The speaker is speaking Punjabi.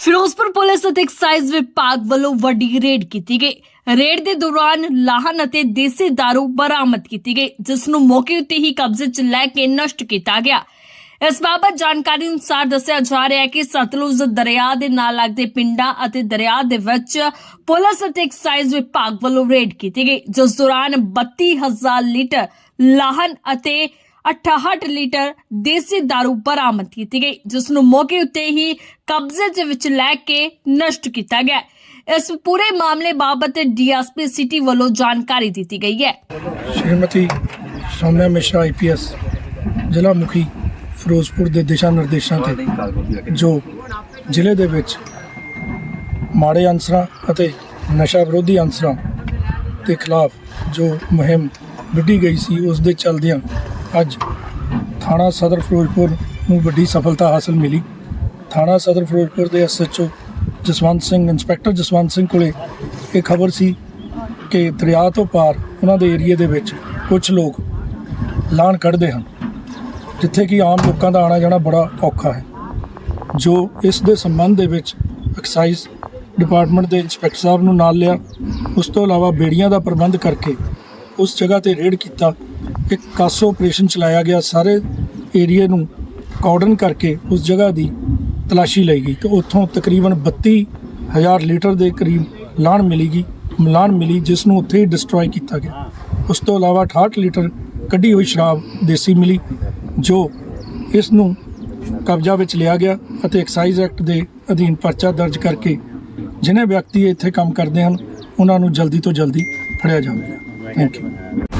ਫਿਰੋਜ਼ਪੁਰ ਪੁਲਿਸ ਅਤੇ ਐਕਸਾਈਜ਼ ਵਿਭਾਗ ਵੱਲੋਂ ਵੱਡੀ ਰੇਡ ਕੀਤੀ ਗਈ। ਰੇਡ ਦੇ ਦੌਰਾਨ ਲਾਹਨ ਅਤੇ ਦੇਸੀ ਦਾਰੂ ਬਰਾਮਦ ਕੀਤੀ ਗਈ ਜਿਸ ਨੂੰ ਮੌਕੇ ਉੱਤੇ ਹੀ ਕਬਜ਼ੇ 'ਚ ਲੈ ਕੇ ਨਸ਼ਟ ਕੀਤਾ ਗਿਆ। ਇਸ ਬਾਬਤ ਜਾਣਕਾਰੀ ਅਨੁਸਾਰ ਦੱਸਿਆ ਜਾ ਰਿਹਾ ਹੈ ਕਿ ਸਤਲੁਜ ਦਰਿਆ ਦੇ ਨਾਲ ਲੱਗਦੇ ਪਿੰਡਾਂ ਅਤੇ ਦਰਿਆ ਦੇ ਵਿੱਚ ਪੁਲਿਸ ਅਤੇ ਐਕਸਾਈਜ਼ ਵਿਭਾਗ ਵੱਲੋਂ ਰੇਡ ਕੀਤੀ ਗਈ, ਜਿਸ ਦੌਰਾਨ 32000 ਲੀਟਰ ਲਾਹਨ ਅਤੇ 68 ਲੀਟਰ ਦੇਸੀ ਦਾਰੂ ਬਰਾਮਦ ਕੀਤੀ ਗਈ, ਜਿਸ ਨੂੰ ਮੌਕੇ ਉੱਤੇ ਹੀ ਕਬਜ਼ੇ ਦੇ ਵਿੱਚ ਲੈ ਕੇ ਨਸ਼ਟ ਕੀਤਾ ਗਿਆ। ਇਸ ਪੂਰੇ ਮਾਮਲੇ ਬਾਬਤ ਡੀਐਸਪੀ ਸਿਟੀ ਵੱਲੋਂ ਜਾਣਕਾਰੀ ਦਿੱਤੀ ਗਈ ਹੈ। ਸ਼੍ਰੀਮਤੀ ਸੌਮਿਆ ਮਿਸ਼ਰਾ ਆਈਪੀਐਸ ਜ਼ਿਲ੍ਹਾ ਮੁਖੀ ਫਿਰੋਜ਼ਪੁਰ ਦੇ ਦਿਸ਼ਾ ਨਿਰਦੇਸ਼ਾਂ ਤੇ, ਜੋ ਜ਼ਿਲ੍ਹੇ ਦੇ ਵਿੱਚ ਮਾੜੇ ਅਨਸਰਾਂ ਅਤੇ ਨਸ਼ਾ ਵਿਰੋਧੀ ਅਨਸਰਾਂ ਦੇ ਖਿਲਾਫ ਜੋ ਮੁਹਿੰਮ ਵਿੱਢੀ ਗਈ ਸੀ, ਉਸ ਦੇ ਚੱਲਦਿਆਂ ਅੱਜ ਥਾਣਾ ਸਦਰ ਫਿਰੋਜ਼ਪੁਰ ਨੂੰ ਵੱਡੀ ਸਫਲਤਾ ਹਾਸਲ ਮਿਲੀ। ਥਾਣਾ ਸਦਰ ਫਿਰੋਜ਼ਪੁਰ ਦੇ ਐਸਐਚਓ ਜਸਵੰਤ ਸਿੰਘ, ਇੰਸਪੈਕਟਰ ਜਸਵੰਤ ਸਿੰਘ ਕੋਲੇ ਇਹ ਖਬਰ ਸੀ ਕਿ ਦਰਿਆ ਤੋਂ ਪਾਰ ਉਹਨਾਂ ਦੇ ਏਰੀਏ ਦੇ ਵਿੱਚ ਕੁਝ ਲੋਕ ਲਾਣ ਕੱਢਦੇ ਹਨ, ਜਿੱਥੇ ਕਿ ਆਮ ਲੋਕਾਂ ਦਾ ਆਣਾ ਜਾਣਾ ਬੜਾ ਔਖਾ ਹੈ। ਜੋ ਇਸ ਦੇ ਸੰਬੰਧ ਦੇ ਵਿੱਚ ਐਕਸਾਈਜ਼ ਡਿਪਾਰਟਮੈਂਟ ਦੇ ਇੰਸਪੈਕਟਰ ਸਾਹਿਬ ਨੂੰ ਨਾਲ ਲਿਆ, ਉਸ ਤੋਂ ਇਲਾਵਾ ਬੇੜੀਆਂ ਦਾ ਪ੍ਰਬੰਧ ਕਰਕੇ ਉਸ ਜਗ੍ਹਾ ਤੇ ਰੇਡ ਕੀਤਾ, ਇੱਕ ਕਾਸੋ ਆਪਰੇਸ਼ਨ ਚਲਾਇਆ ਗਿਆ, ਸਾਰੇ ਏਰੀਏ ਨੂੰ ਕਾਰਡਨ ਕਰਕੇ ਉਸ ਜਗ੍ਹਾ ਦੀ ਤਲਾਸ਼ੀ ਲਈ ਗਈ ਤੇ ਉੱਥੋਂ ਤਕਰੀਬਨ 32000 ਲੀਟਰ ਦੇ ਕਰੀਬ ਲਾਣ ਮਿਲੀਗੀ ਮਲਾਨ ਮਿਲੀ ਜਿਸ ਨੂੰ ਉੱਥੇ ਹੀ ਡਿਸਟਰੋਏ ਕੀਤਾ ਗਿਆ। ਉਸ ਤੋਂ ਇਲਾਵਾ 68 ਲੀਟਰ ਕੱਢੀ ਹੋਈ ਸ਼ਰਾਬ ਦੇਸੀ ਮਿਲੀ, ਜੋ ਇਸ ਨੂੰ ਕਬਜ਼ਾ ਵਿੱਚ ਲਿਆ ਗਿਆ ਅਤੇ ਐਕਸਾਈਜ਼ ਐਕਟ ਦੇ ਅਧੀਨ ਪਰਚਾ ਦਰਜ ਕਰਕੇ ਜਿਹਨੇ ਵਿਅਕਤੀ ਇੱਥੇ ਕੰਮ ਕਰਦੇ ਹਨ, ਉਹਨਾਂ ਨੂੰ ਜਲਦੀ ਤੋਂ ਜਲਦੀ ਫੜਿਆ ਜਾਵੇਗਾ। Thank you.